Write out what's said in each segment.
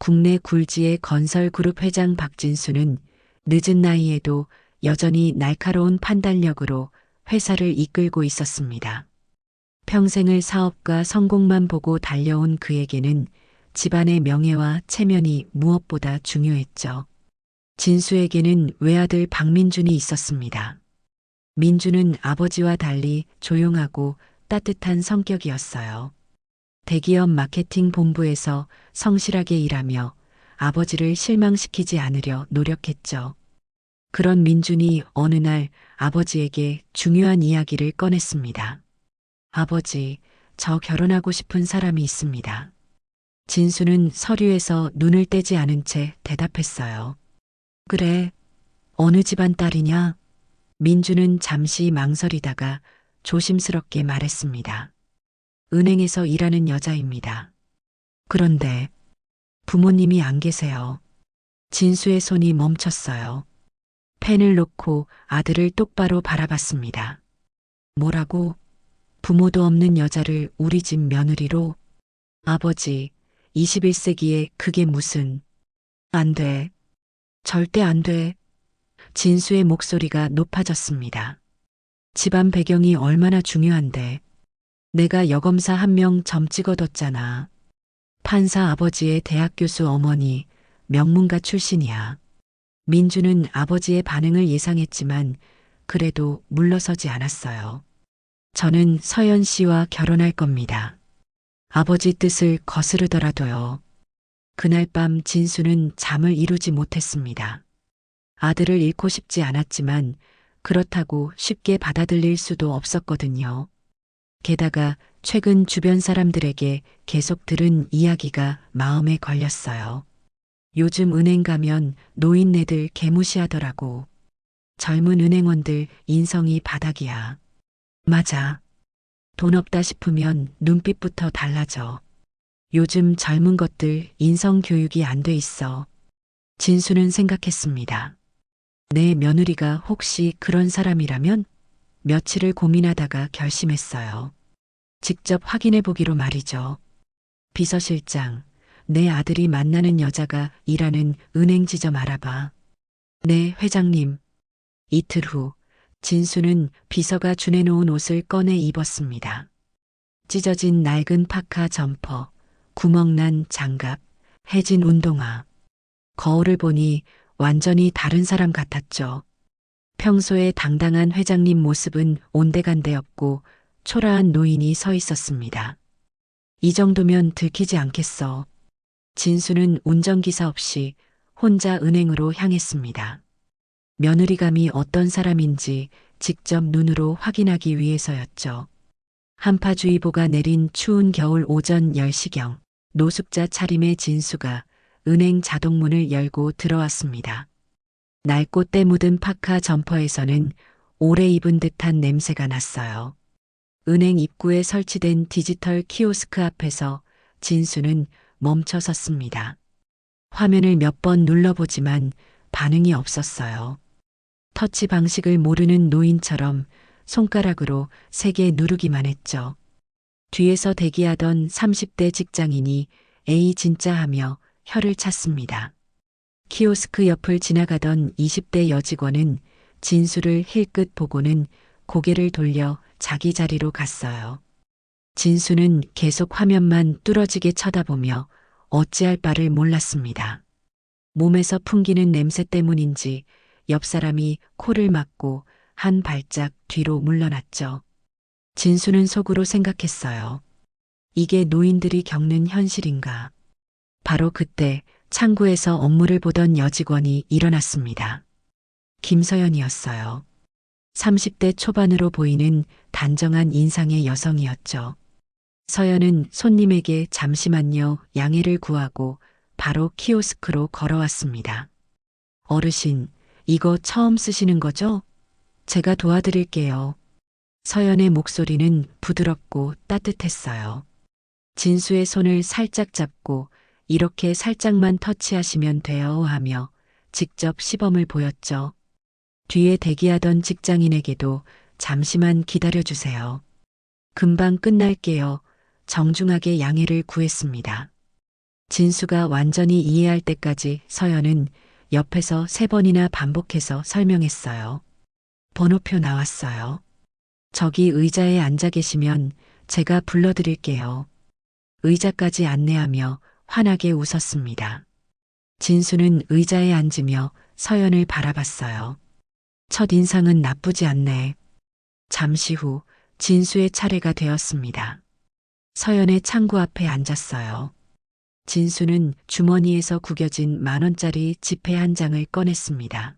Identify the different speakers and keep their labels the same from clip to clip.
Speaker 1: 국내 굴지의 건설그룹 회장 박진수는 늦은 나이에도 여전히 날카로운 판단력으로 회사를 이끌고 있었습니다. 평생을 사업과 성공만 보고 달려온 그에게는 집안의 명예와 체면이 무엇보다 중요했죠. 진수에게는 외아들 박민준이 있었습니다. 민준은 아버지와 달리 조용하고 따뜻한 성격이었어요. 대기업 마케팅 본부에서 성실하게 일하며 아버지를 실망시키지 않으려 노력했죠. 그런 민준이 어느 날 아버지에게 중요한 이야기를 꺼냈습니다. 아버지, 저 결혼하고 싶은 사람이 있습니다. 진수는 서류에서 눈을 떼지 않은 채 대답했어요. 그래, 어느 집안 딸이냐? 민주는 잠시 망설이다가 조심스럽게 말했습니다. 은행에서 일하는 여자입니다. 그런데 부모님이 안 계세요. 진수의 손이 멈췄어요. 펜을 놓고 아들을 똑바로 바라봤습니다. 뭐라고? 부모도 없는 여자를 우리 집 며느리로? 아버지, 21세기에 그게 무슨? 안 돼. 절대 안 돼. 진수의 목소리가 높아졌습니다. 집안 배경이 얼마나 중요한데. 내가 여검사 한 명 점 찍어뒀잖아. 판사 아버지의 대학 교수 어머니, 명문가 출신이야. 민주는 아버지의 반응을 예상했지만 그래도 물러서지 않았어요. 저는 서연 씨와 결혼할 겁니다. 아버지 뜻을 거스르더라도요. 그날 밤 진수는 잠을 이루지 못했습니다. 아들을 잃고 싶지 않았지만 그렇다고 쉽게 받아들일 수도 없었거든요. 게다가 최근 주변 사람들에게 계속 들은 이야기가 마음에 걸렸어요. 요즘 은행 가면 노인네들 개무시하더라고. 젊은 은행원들 인성이 바닥이야. 맞아. 돈 없다 싶으면 눈빛부터 달라져. 요즘 젊은 것들 인성 교육이 안 돼 있어. 진수는 생각했습니다. 내 며느리가 혹시 그런 사람이라면 며칠을 고민하다가 결심했어요. 직접 확인해 보기로 말이죠. 비서실장, 내 아들이 만나는 여자가 일하는 은행 지점 알아봐. 네, 회장님. 이틀 후, 진수는 비서가 준해놓은 옷을 꺼내 입었습니다. 찢어진 낡은 파카 점퍼, 구멍난 장갑, 해진 운동화. 거울을 보니 완전히 다른 사람 같았죠. 평소에 당당한 회장님 모습은 온데간데없고 초라한 노인이 서 있었습니다. 이 정도면 들키지 않겠어. 진수는 운전기사 없이 혼자 은행으로 향했습니다. 며느리감이 어떤 사람인지 직접 눈으로 확인하기 위해서였죠. 한파주의보가 내린 추운 겨울 오전 10시경 노숙자 차림의 진수가 은행 자동문을 열고 들어왔습니다. 낡고 때 묻은 파카 점퍼에서는 오래 입은 듯한 냄새가 났어요. 은행 입구에 설치된 디지털 키오스크 앞에서 진수는 멈춰 섰습니다. 화면을 몇 번 눌러보지만 반응이 없었어요. 터치 방식을 모르는 노인처럼 손가락으로 세개 누르기만 했죠. 뒤에서 대기하던 30대 직장인이 에이 진짜 하며 혀를 찼습니다. 키오스크 옆을 지나가던 20대 여직원은 진수를 힐끗 보고는 고개를 돌려 자기 자리로 갔어요. 진수는 계속 화면만 뚫어지게 쳐다보며 어찌할 바를 몰랐습니다. 몸에서 풍기는 냄새 때문인지 옆 사람이 코를 막고 한 발짝 뒤로 물러났죠. 진수는 속으로 생각했어요. 이게 노인들이 겪는 현실인가. 바로 그때 창구에서 업무를 보던 여직원이 일어났습니다. 김서연이었어요. 30대 초반으로 보이는 단정한 인상의 여성이었죠. 서연은 손님에게 잠시만요 양해를 구하고 바로 키오스크로 걸어왔습니다. 어르신, 이거 처음 쓰시는 거죠? 제가 도와드릴게요. 서연의 목소리는 부드럽고 따뜻했어요. 진수의 손을 살짝 잡고 이렇게 살짝만 터치하시면 돼요 하며 직접 시범을 보였죠. 뒤에 대기하던 직장인에게도 잠시만 기다려주세요. 금방 끝날게요. 정중하게 양해를 구했습니다. 진수가 완전히 이해할 때까지 서연은 옆에서 세 번이나 반복해서 설명했어요. 번호표 나왔어요. 저기 의자에 앉아 계시면 제가 불러드릴게요. 의자까지 안내하며 환하게 웃었습니다. 진수는 의자에 앉으며 서연을 바라봤어요. 첫 인상은 나쁘지 않네. 잠시 후 진수의 차례가 되었습니다. 서연의 창구 앞에 앉았어요. 진수는 주머니에서 구겨진 만 원짜리 지폐 한 장을 꺼냈습니다.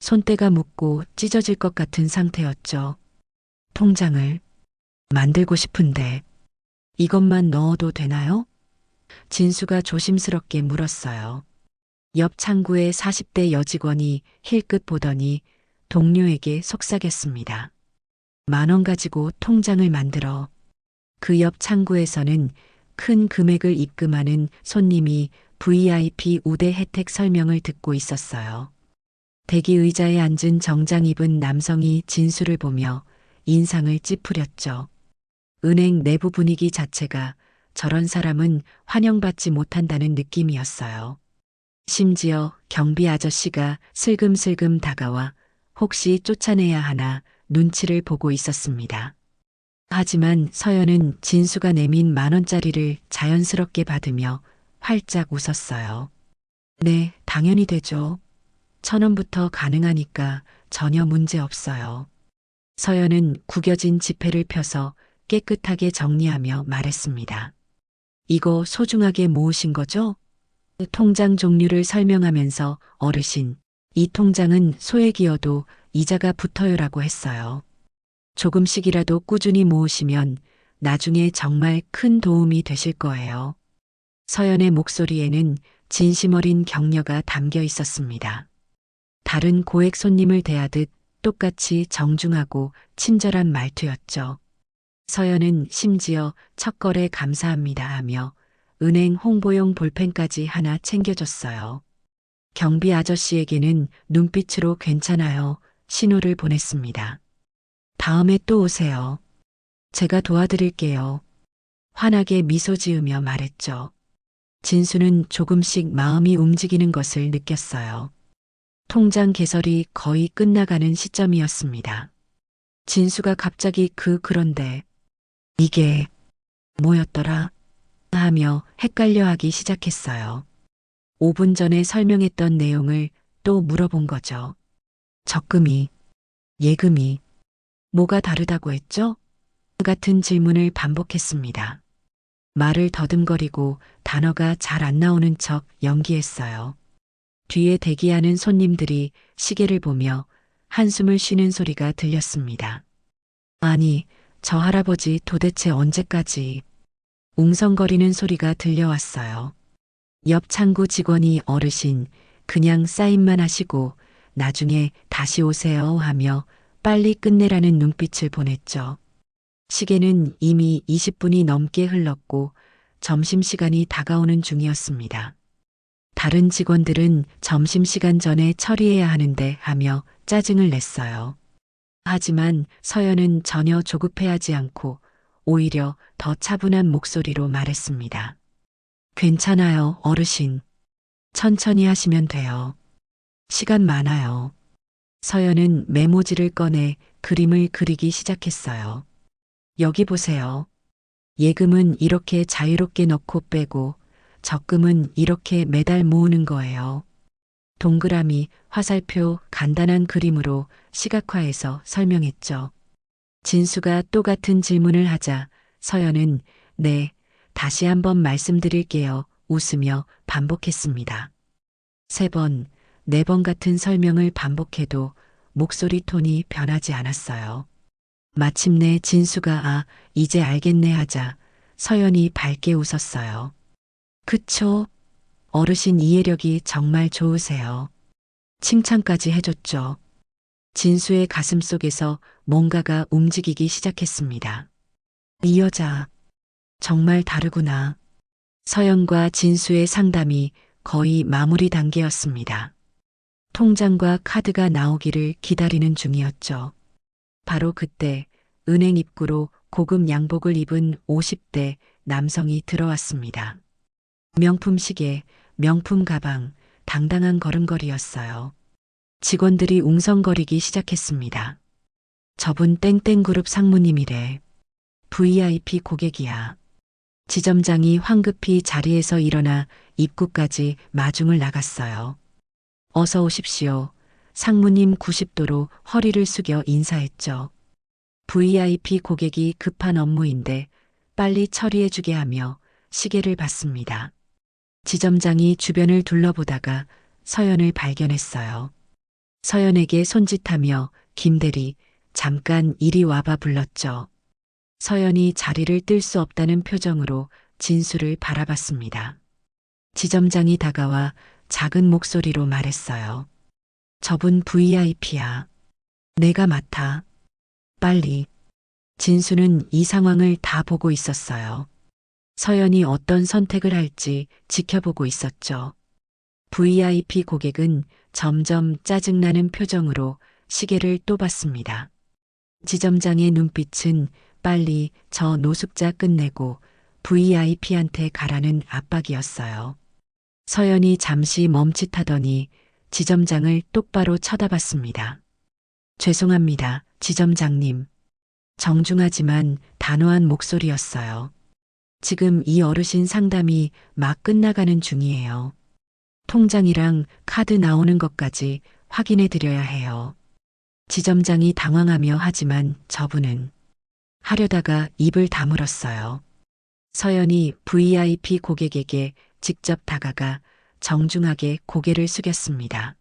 Speaker 1: 손때가 묻고 찢어질 것 같은 상태였죠. 통장을 만들고 싶은데 이것만 넣어도 되나요? 진수가 조심스럽게 물었어요. 옆 창구의 40대 여직원이 힐끗 보더니 동료에게 속삭였습니다. 만 원 가지고 통장을 만들어 그 옆 창구에서는 큰 금액을 입금하는 손님이 VIP 우대 혜택 설명을 듣고 있었어요. 대기 의자에 앉은 정장 입은 남성이 진수를 보며 인상을 찌푸렸죠. 은행 내부 분위기 자체가 저런 사람은 환영받지 못한다는 느낌이었어요. 심지어 경비 아저씨가 슬금슬금 다가와 혹시 쫓아내야 하나 눈치를 보고 있었습니다. 하지만 서연은 진수가 내민 만 원짜리를 자연스럽게 받으며 활짝 웃었어요. 네, 당연히 되죠. 천 원부터 가능하니까 전혀 문제 없어요. 서연은 구겨진 지폐를 펴서 깨끗하게 정리하며 말했습니다. 이거 소중하게 모으신 거죠? 통장 종류를 설명하면서 어르신, 이 통장은 소액이어도 이자가 붙어요라고 했어요. 조금씩이라도 꾸준히 모으시면 나중에 정말 큰 도움이 되실 거예요. 서연의 목소리에는 진심 어린 격려가 담겨 있었습니다. 다른 고액 손님을 대하듯 똑같이 정중하고 친절한 말투였죠. 서연은 심지어 첫 거래 감사합니다 하며 은행 홍보용 볼펜까지 하나 챙겨줬어요. 경비 아저씨에게는 눈빛으로 괜찮아요. 신호를 보냈습니다. 다음에 또 오세요. 제가 도와드릴게요. 환하게 미소 지으며 말했죠. 진수는 조금씩 마음이 움직이는 것을 느꼈어요. 통장 개설이 거의 끝나가는 시점이었습니다. 진수가 갑자기 그 그런데 이게 뭐였더라 하며 헷갈려 하기 시작했어요. 5분 전에 설명했던 내용을 또 물어본 거죠. 적금이, 예금이, 뭐가 다르다고 했죠? 같은 질문을 반복했습니다. 말을 더듬거리고 단어가 잘 안 나오는 척 연기했어요. 뒤에 대기하는 손님들이 시계를 보며 한숨을 쉬는 소리가 들렸습니다. 아니, 저 할아버지 도대체 언제까지 웅성거리는 소리가 들려왔어요. 옆 창구 직원이 어르신, 그냥 사인만 하시고 나중에 다시 오세요 하며 빨리 끝내라는 눈빛을 보냈죠. 시계는 이미 20분이 넘게 흘렀고 점심시간이 다가오는 중이었습니다. 다른 직원들은 점심시간 전에 처리해야 하는데 하며 짜증을 냈어요. 하지만 서연은 전혀 조급해하지 않고 오히려 더 차분한 목소리로 말했습니다. 괜찮아요, 어르신. 천천히 하시면 돼요. 시간 많아요. 서연은 메모지를 꺼내 그림을 그리기 시작했어요. 여기 보세요. 예금은 이렇게 자유롭게 넣고 빼고 적금은 이렇게 매달 모으는 거예요. 동그라미, 화살표, 간단한 그림으로 시각화해서 설명했죠. 진수가 또 같은 질문을 하자 서연은 네, 다시 한번 말씀드릴게요. 웃으며 반복했습니다. 세 번, 네 번 같은 설명을 반복해도 목소리 톤이 변하지 않았어요. 마침내 진수가 아, 이제 알겠네 하자 서연이 밝게 웃었어요. 그쵸? 어르신 이해력이 정말 좋으세요. 칭찬까지 해줬죠. 진수의 가슴 속에서 뭔가가 움직이기 시작했습니다. 이 여자, 정말 다르구나. 서연과 진수의 상담이 거의 마무리 단계였습니다. 통장과 카드가 나오기를 기다리는 중이었죠. 바로 그때 은행 입구로 고급 양복을 입은 50대 남성이 들어왔습니다. 명품 시계, 명품 가방, 당당한 걸음걸이였어요. 직원들이 웅성거리기 시작했습니다. 저분 땡땡그룹 상무님이래. VIP 고객이야. 지점장이 황급히 자리에서 일어나 입구까지 마중을 나갔어요. 어서 오십시오. 상무님 90도로 허리를 숙여 인사했죠. VIP 고객이 급한 업무인데 빨리 처리해주게 하며 시계를 받습니다. 지점장이 주변을 둘러보다가 서연을 발견했어요. 서연에게 손짓하며 김대리 잠깐 이리 와봐 불렀죠. 서연이 자리를 뜰 수 없다는 표정으로 진수를 바라봤습니다. 지점장이 다가와 작은 목소리로 말했어요. 저분 VIP야. 내가 맡아. 빨리. 진수는 이 상황을 다 보고 있었어요. 서연이 어떤 선택을 할지 지켜보고 있었죠. VIP 고객은 점점 짜증나는 표정으로 시계를 또 봤습니다. 지점장의 눈빛은 빨리 저 노숙자 끝내고 VIP한테 가라는 압박이었어요. 서연이 잠시 멈칫하더니 지점장을 똑바로 쳐다봤습니다. 죄송합니다, 지점장님. 정중하지만 단호한 목소리였어요. 지금 이 어르신 상담이 막 끝나가는 중이에요. 통장이랑 카드 나오는 것까지 확인해 드려야 해요. 지점장이 당황하며 하지만 저분은 하려다가 입을 다물었어요. 서연이 VIP 고객에게 직접 다가가 정중하게 고개를 숙였습니다.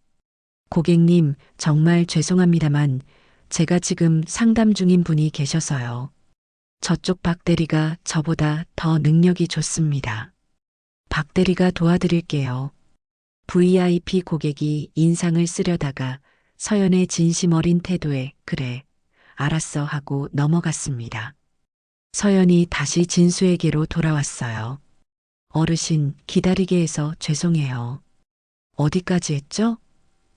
Speaker 1: 고객님, 정말 죄송합니다만 제가 지금 상담 중인 분이 계셔서요. 저쪽 박 대리가 저보다 더 능력이 좋습니다. 박 대리가 도와드릴게요. VIP 고객이 인상을 쓰려다가 서연의 진심 어린 태도에 그래, 알았어 하고 넘어갔습니다. 서연이 다시 진수에게로 돌아왔어요. 어르신, 기다리게 해서 죄송해요. 어디까지 했죠?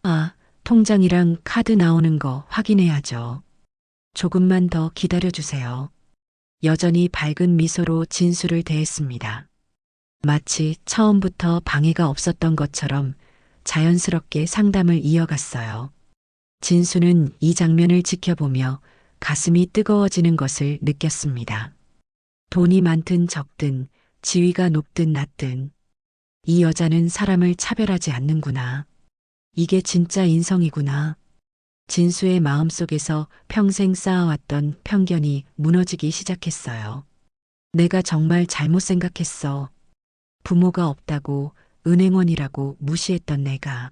Speaker 1: 아, 통장이랑 카드 나오는 거 확인해야죠. 조금만 더 기다려주세요. 여전히 밝은 미소로 진수를 대했습니다. 마치 처음부터 방해가 없었던 것처럼 자연스럽게 상담을 이어갔어요. 진수는 이 장면을 지켜보며 가슴이 뜨거워지는 것을 느꼈습니다. 돈이 많든 적든 지위가 높든 낮든 이 여자는 사람을 차별하지 않는구나. 이게 진짜 인성이구나. 진수의 마음속에서 평생 쌓아왔던 편견이 무너지기 시작했어요. 내가 정말 잘못 생각했어. 부모가 없다고 은행원이라고 무시했던 내가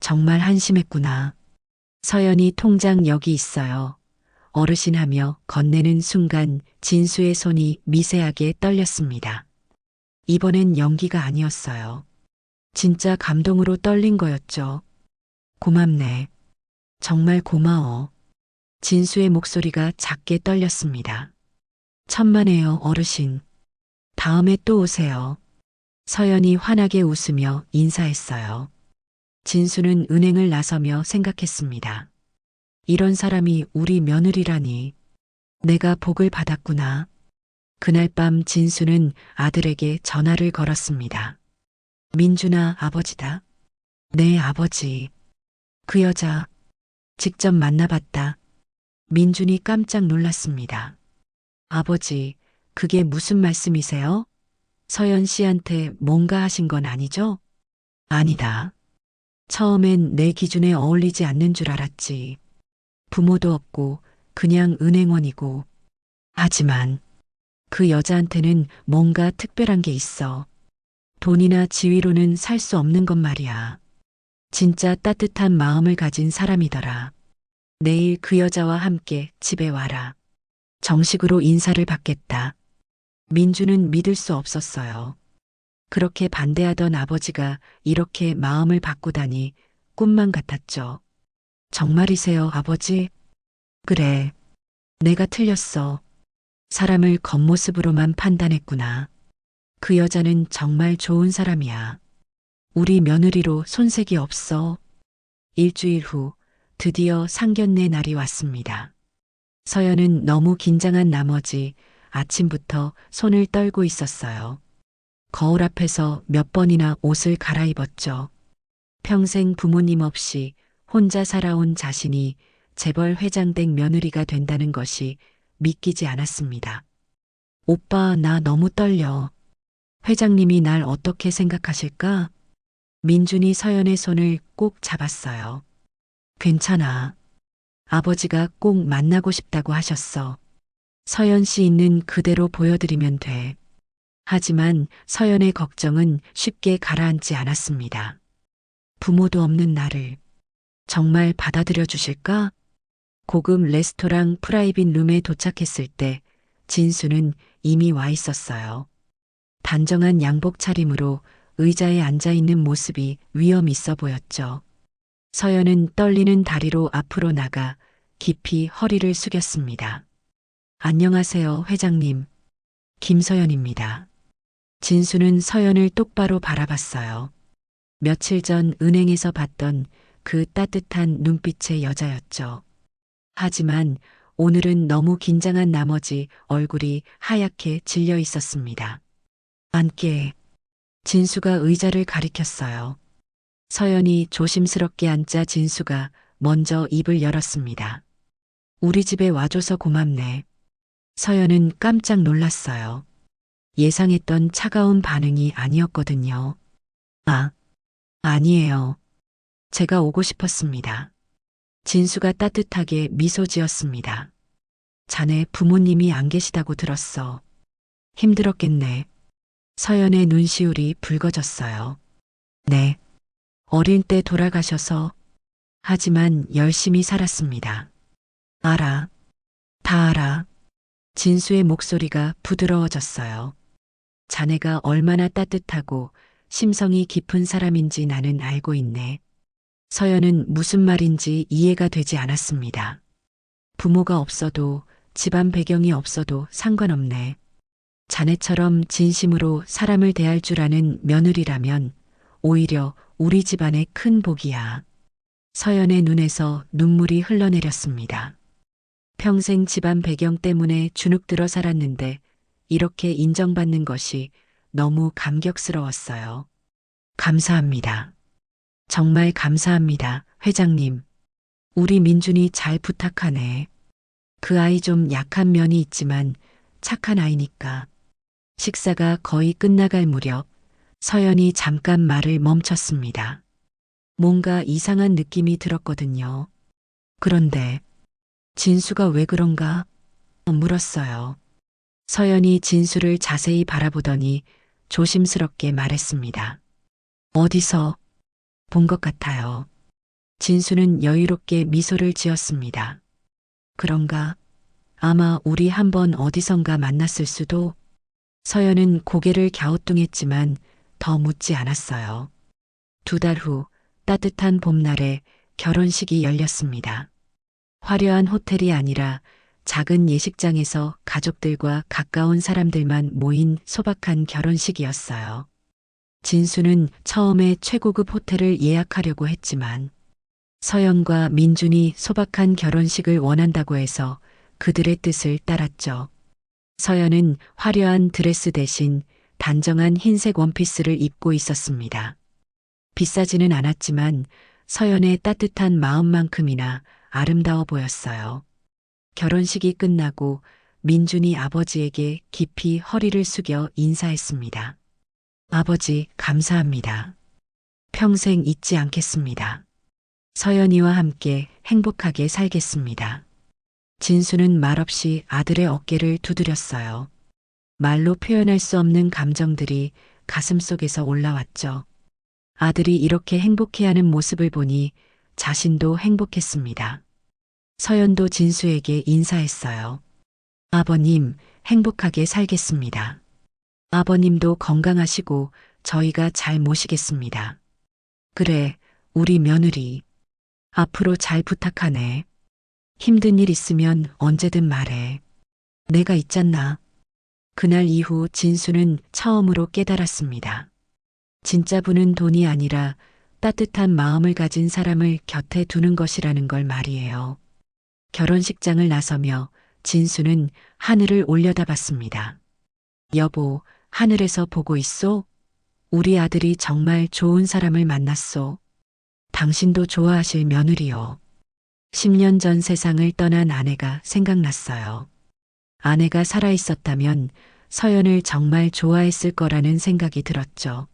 Speaker 1: 정말 한심했구나. 서연이 통장 여기 있어요. 어르신 하며 건네는 순간 진수의 손이 미세하게 떨렸습니다. 이번엔 연기가 아니었어요. 진짜 감동으로 떨린 거였죠. 고맙네. 정말 고마워. 진수의 목소리가 작게 떨렸습니다. 천만에요, 어르신. 다음에 또 오세요. 서연이 환하게 웃으며 인사했어요. 진수는 은행을 나서며 생각했습니다. 이런 사람이 우리 며느리라니. 내가 복을 받았구나. 그날 밤 진수는 아들에게 전화를 걸었습니다. 민준아 아버지다. 네 아버지. 그 여자 직접 만나봤다. 민준이 깜짝 놀랐습니다. 아버지, 그게 무슨 말씀이세요? 서연 씨한테 뭔가 하신 건 아니죠? 아니다. 처음엔 내 기준에 어울리지 않는 줄 알았지. 부모도 없고 그냥 은행원이고. 하지만 그 여자한테는 뭔가 특별한 게 있어. 돈이나 지위로는 살 수 없는 것 말이야. 진짜 따뜻한 마음을 가진 사람이더라. 내일 그 여자와 함께 집에 와라. 정식으로 인사를 받겠다. 민주는 믿을 수 없었어요. 그렇게 반대하던 아버지가 이렇게 마음을 바꾸다니 꿈만 같았죠. 정말이세요, 아버지? 그래. 내가 틀렸어. 사람을 겉모습으로만 판단했구나. 그 여자는 정말 좋은 사람이야. 우리 며느리로 손색이 없어. 일주일 후 드디어 상견례 날이 왔습니다. 서연은 너무 긴장한 나머지 아침부터 손을 떨고 있었어요. 거울 앞에서 몇 번이나 옷을 갈아입었죠. 평생 부모님 없이 혼자 살아온 자신이 재벌 회장댁 며느리가 된다는 것이 믿기지 않았습니다. 오빠, 나 너무 떨려. 회장님이 날 어떻게 생각하실까? 민준이 서연의 손을 꼭 잡았어요. 괜찮아. 아버지가 꼭 만나고 싶다고 하셨어. 서연 씨 있는 그대로 보여드리면 돼. 하지만 서연의 걱정은 쉽게 가라앉지 않았습니다. 부모도 없는 나를 정말 받아들여 주실까? 고급 레스토랑 프라이빗 룸에 도착했을 때 진수는 이미 와 있었어요. 단정한 양복 차림으로 의자에 앉아 있는 모습이 위험 있어 보였죠. 서연은 떨리는 다리로 앞으로 나가 깊이 허리를 숙였습니다. 안녕하세요, 회장님. 김서연입니다. 진수는 서연을 똑바로 바라봤어요. 며칠 전 은행에서 봤던 그 따뜻한 눈빛의 여자였죠. 하지만 오늘은 너무 긴장한 나머지 얼굴이 하얗게 질려 있었습니다. 앉게. 진수가 의자를 가리켰어요. 서연이 조심스럽게 앉자 진수가 먼저 입을 열었습니다. 우리 집에 와줘서 고맙네. 서연은 깜짝 놀랐어요. 예상했던 차가운 반응이 아니었거든요. 아, 아니에요. 제가 오고 싶었습니다. 진수가 따뜻하게 미소 지었습니다. 자네 부모님이 안 계시다고 들었어. 힘들었겠네. 서연의 눈시울이 붉어졌어요. 네. 어릴 때 돌아가셔서 하지만 열심히 살았습니다. 알아. 다 알아. 진수의 목소리가 부드러워졌어요. 자네가 얼마나 따뜻하고 심성이 깊은 사람인지 나는 알고 있네. 서연은 무슨 말인지 이해가 되지 않았습니다. 부모가 없어도 집안 배경이 없어도 상관없네. 자네처럼 진심으로 사람을 대할 줄 아는 며느리라면 오히려 우리 집안의 큰 복이야. 서연의 눈에서 눈물이 흘러내렸습니다. 평생 집안 배경 때문에 주눅들어 살았는데 이렇게 인정받는 것이 너무 감격스러웠어요. 감사합니다. 정말 감사합니다, 회장님. 우리 민준이 잘 부탁하네. 그 아이 좀 약한 면이 있지만 착한 아이니까. 식사가 거의 끝나갈 무렵 서연이 잠깐 말을 멈췄습니다. 뭔가 이상한 느낌이 들었거든요. 그런데 진수가 왜 그런가? 물었어요. 서연이 진수를 자세히 바라보더니 조심스럽게 말했습니다. 어디서 본 것 같아요. 진수는 여유롭게 미소를 지었습니다. 그런가? 아마 우리 한번 어디선가 만났을 수도? 서연은 고개를 갸우뚱했지만 더 묻지 않았어요. 두 달 후 따뜻한 봄날에 결혼식이 열렸습니다. 화려한 호텔이 아니라 작은 예식장에서 가족들과 가까운 사람들만 모인 소박한 결혼식이었어요. 진수는 처음에 최고급 호텔을 예약하려고 했지만 서연과 민준이 소박한 결혼식을 원한다고 해서 그들의 뜻을 따랐죠. 서연은 화려한 드레스 대신 단정한 흰색 원피스를 입고 있었습니다. 비싸지는 않았지만 서연의 따뜻한 마음만큼이나 아름다워 보였어요. 결혼식이 끝나고 민준이 아버지에게 깊이 허리를 숙여 인사했습니다. 아버지, 감사합니다. 평생 잊지 않겠습니다. 서연이와 함께 행복하게 살겠습니다. 진수는 말없이 아들의 어깨를 두드렸어요. 말로 표현할 수 없는 감정들이 가슴 속에서 올라왔죠. 아들이 이렇게 행복해하는 모습을 보니 자신도 행복했습니다. 서연도 진수에게 인사했어요. 아버님, 행복하게 살겠습니다. 아버님도 건강하시고 저희가 잘 모시겠습니다. 그래, 우리 며느리. 앞으로 잘 부탁하네. 힘든 일 있으면 언제든 말해. 내가 있잖나. 그날 이후 진수는 처음으로 깨달았습니다. 진짜 부는 돈이 아니라 따뜻한 마음을 가진 사람을 곁에 두는 것이라는 걸 말이에요. 결혼식장을 나서며 진수는 하늘을 올려다봤습니다. 여보, 하늘에서 보고 있소? 우리 아들이 정말 좋은 사람을 만났소. 당신도 좋아하실 며느리요. 10년 전 세상을 떠난 아내가 생각났어요. 아내가 살아 있었다면 서연을 정말 좋아했을 거라는 생각이 들었죠.